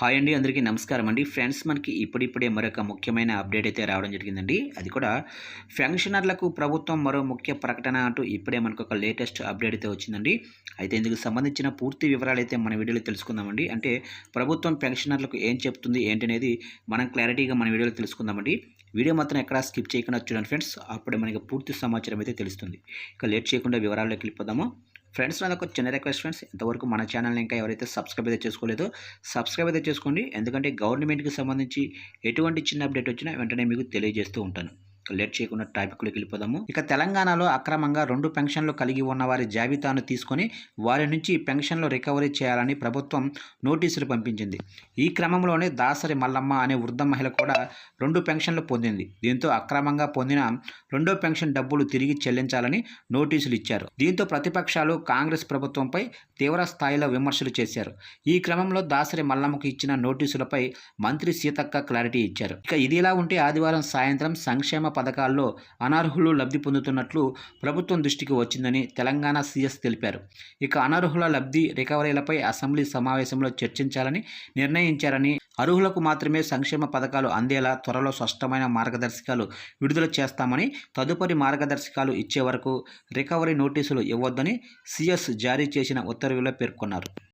Hi అండి అందరికీ నమస్కారం అండి. ఫ్రెండ్స్ మనకి ఇప్పుడిప్పుడే మరొక ముఖ్యమైన అప్డేట్ అయితే రావడం జరిగిందండి. అది కూడా పెన్షనర్లకు ప్రభుత్వం మరో ముఖ్య ప్రకటన అంటూ ఇప్పుడే మనకు ఒక లేటెస్ట్ అప్డేట్ అయితే వచ్చిందండి. అయితే ఇందుకు సంబంధించిన పూర్తి వివరాలు అయితే మన వీడియోలో తెలుసుకుందామండి. అంటే ప్రభుత్వం పెన్షనర్లకు ఏం చెప్తుంది ఏంటనేది మనం క్లారిటీగా మన వీడియోలో తెలుసుకుందామండి. వీడియో మాత్రం ఎక్కడా స్కిప్ చేయకుండా చూడండి ఫ్రెండ్స్. అప్పుడే మనకి పూర్తి సమాచారం అయితే తెలుస్తుంది. ఇక లేట్ చేయకుండా వివరాల్లోకి వెళ్ళిపోదాము. ఫ్రెండ్స్ నాకు ఒక చిన్న రిక్వెస్ట్ ఫ్రెండ్స్ ఇంతవరకు మన ఛానల్ని ఇంకా ఎవరైతే సబ్స్క్రైబ్ అయితే చేసుకోలేదో సబ్స్క్రైబ్ అయితే చేసుకోండి. ఎందుకంటే గవర్నమెంట్కి సంబంధించి ఎటువంటి చిన్న అప్డేట్ వచ్చినా వెంటనే మీకు తెలియజేస్తూ ఉంటాను. లేట్ చేయకుండా టాపిక్లోకి వెళ్ళిపోదాము. ఇక తెలంగాణలో అక్రమంగా రెండు పెన్షన్లు కలిగి ఉన్న వారి జాబితాను తీసుకొని వారి నుంచి పెన్షన్లు రికవరీ చేయాలని ప్రభుత్వం నోటీసులు పంపించింది. ఈ క్రమంలోనే దాసరి మల్లమ్మ అనే వృద్ధ మహిళ కూడా రెండు పెన్షన్లు పొందింది. దీంతో అక్రమంగా పొందిన రెండో పెన్షన్ డబ్బులు తిరిగి చెల్లించాలని నోటీసులు ఇచ్చారు. దీంతో ప్రతిపక్షాలు కాంగ్రెస్ ప్రభుత్వంపై తీవ్ర స్థాయిలో విమర్శలు చేశారు. ఈ క్రమంలో దాసరి మల్లమ్మకు ఇచ్చిన నోటీసులపై మంత్రి సీతక్క క్లారిటీ ఇచ్చారు. ఇక ఇదిలా ఉంటే ఆదివారం సాయంత్రం సంక్షేమ పథకాల్లో అనర్హులు లబ్ధి పొందుతున్నట్లు ప్రభుత్వం దృష్టికి వచ్చిందని తెలంగాణ సీఎస్ తెలిపారు. ఇక అనర్హుల లబ్ధి రికవరీలపై అసెంబ్లీ సమావేశంలో చర్చించాలని నిర్ణయించారని అర్హులకు మాత్రమే సంక్షేమ పథకాలు అందేలా త్వరలో స్పష్టమైన మార్గదర్శకాలు విడుదల చేస్తామని తదుపరి మార్గదర్శకాలు ఇచ్చే వరకు రికవరీ నోటీసులు ఇవ్వొద్దని సీఎస్ జారీ చేసిన ఉత్తర్వుల్లో పేర్కొన్నారు.